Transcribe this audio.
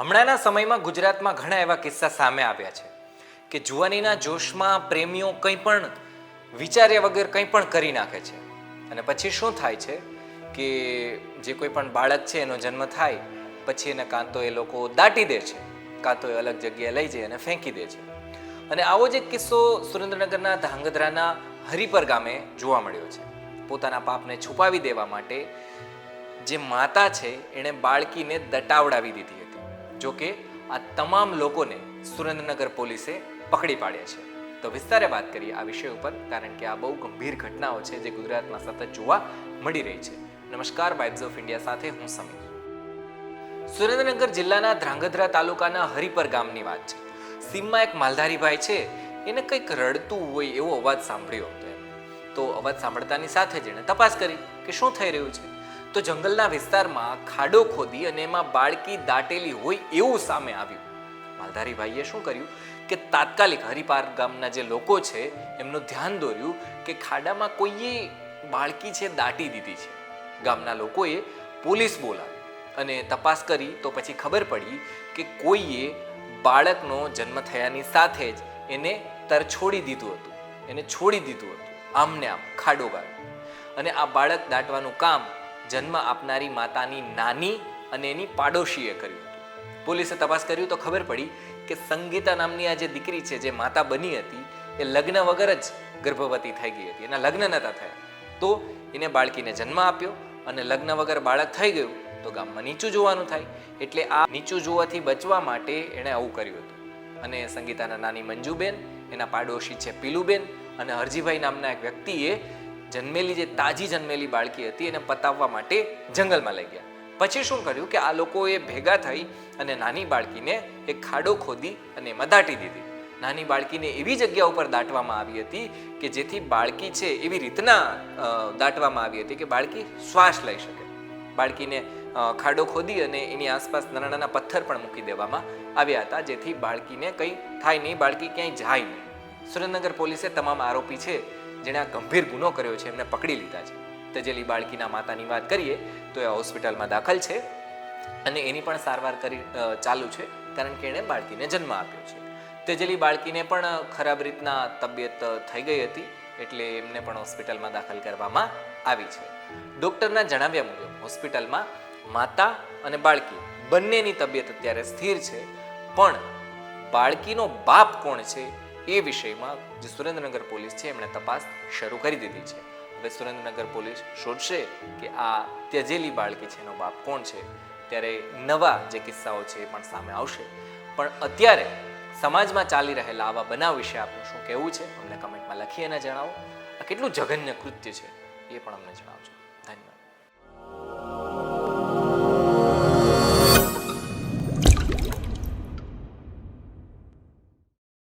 હમણાંના સમયમાં ગુજરાતમાં ઘણા એવા કિસ્સા સામે આવ્યા છે કે જુવાનીના જોશમાં પ્રેમીઓ કંઈ પણ વિચાર્યા વગર કંઈ પણ કરી નાખે છે. અને પછી શું થાય છે કે જે કોઈ પણ બાળક છે એનો જન્મ થાય, પછી એને કાં તો એ લોકો દાટી દે છે, કાં તો એ અલગ જગ્યાએ લઈ જાય અને ફેંકી દે છે. અને આવો જ એક કિસ્સો સુરેન્દ્રનગરના ધાંગધ્રાના હરિપર ગામે જોવા મળ્યો છે. પોતાના પાપને છુપાવી દેવા માટે જે માતા છે, એણે બાળકીને દટાવડાવી દીધી હતી. જો કે આ તમામ લોકોને સુરેન્દ્રનગર પોલીસે પકડી પાડ્યા છે. તો વિસ્તારે વાત કરીએ આ વિષય ઉપર, કારણ કે આ બહુ ગંભીર ઘટનાઓ છે જે ગુજરાતમાં સતત જોવા મળી રહી છે. નમસ્કાર વાઇબ્સ ઓફ ઇન્ડિયા સાથે હું સમીર. સુરેન્દ્રનગર જિલ્લાના ધ્રાંગધ્રા તાલુકાના હરિપર ગામની વાત છે. સીમમાં એક માલધારીભાઈ છે, એને કંઈક રડતું હોય એવો અવાજ સાંભળ્યો હતો તો અવાજ સાંભળતાની સાથે જ એણે તપાસ કરી કે શું થઈ રહ્યું છે? તો જંગલના વિસ્તારમાં ખાડો ખોદી અને એમાં બાળકી દાટેલી હોય એવું સામે આવ્યું. માલધારી ભાઈએ શું કર્યું કે તાત્કાલિક હરિપાર ગામના જે લોકો છે, એમનું ધ્યાન દોર્યું કે ખાડામાં કોઈએ બાળકી છે દાટી દીધી છે. ગામના લોકોએ પોલીસ બોલાવી અને તપાસ કરી તો પછી ખબર પડી કે કોઈએ બાળકનો જન્મ થયાની સાથે જ એને તરછોડી દીધું હતું. એને છોડી દીધું હતું. આમને આમ ખાડો ગાળ્યો. અને આ બાળક દાટવાનું કામ જન્મ આપનારી માતાની નાની અને એની પાડોશીએ કર્યું પોલીસે તપાસ કર્યું તો ખબર પડી કે સંગીતા નામની આ જે દીકરી છે, જે માતા બની હતી, એ લગ્ન વગર જ ગર્ભવતી થઈ ગઈ હતી. એના લગ્ન નહોતા થયા. તો એને બાળકીને જન્મ આપ્યો અને લગ્ન વગર બાળક થઈ ગયું તો ગામમાં નીચું જોવાનું થાય. એટલે આ નીચું જોવાથી બચવા માટે એણે આવું કર્યું હતું. અને સંગીતાના નાની મંજુબેન, એના પાડોશી છે પીલુબેન અને હરજીભાઈ નામના એક વ્યક્તિએ જન્મેલી જે તાજી જન્મેલી બાળકી હતી એને પતાવવા માટે જંગલમાં લઈ ગયા. પછી શું કર્યું કે આ લોકોએ ભેગા થઈ અને નાની બાળકીને એક ખાડો ખોદી અને એમાં દાટી દીધી. નાની બાળકીને એવી જગ્યા ઉપર દાટવામાં આવી હતી કે જેથી બાળકી છે એવી રીતના દાટવામાં આવી હતી કે બાળકી શ્વાસ લઈ શકે. બાળકીને ખાડો ખોદી અને એની આસપાસ નાના નાના પથ્થર પણ મૂકી દેવામાં આવ્યા હતા, જેથી બાળકીને કંઈ થાય નહીં, બાળકી ક્યાંય જાય નહીં. સુરેન્દ્રનગર પોલીસે તમામ આરોપી છે જેણે આ ગંભીર ગુનો કર્યો છે, એમને પકડી લીધા છે. તજેલી બાળકીના માતાની વાત કરીએ, તો એ હોસ્પિટલમાં દાખલ છે અને એની પણ સારવાર કરી ચાલુ છે, કારણ કે એણે બાળકીને જન્મ આપ્યો છે. તેજેલી બાળકીને પણ ખરાબ રીતના તબિયત થઈ ગઈ હતી, એટલે એમને પણ હોસ્પિટલમાં દાખલ કરવામાં આવી છે. ડૉક્ટરના જણાવ્યા મુજબ, હોસ્પિટલમાં માતા અને બાળકી બંનેની તબિયત અત્યારે સ્થિર છે, પણ બાળકીનો બાપ કોણ છે એ વિષયમાં જે સુરેન્દ્રનગર પોલીસ છે, એમણે તપાસ શરૂ કરી દીધી છે. હવે સુરેન્દ્રનગર પોલીસ શોધશે કે આ ત્યજેલી બાળકી છે, એનો બાપ કોણ છે? ત્યારે નવા જે કિસ્સાઓ છે એ પણ સામે આવશે. પણ અત્યારે સમાજમાં ચાલી રહેલા આવા બનાવ વિશે આપનું શું કહેવું છે? અમને કમેન્ટમાં લખી અને જણાવો. આ કેટલું જઘન્ય કૃત્ય છે એ પણ અમને જણાવજો. ધન્યવાદ.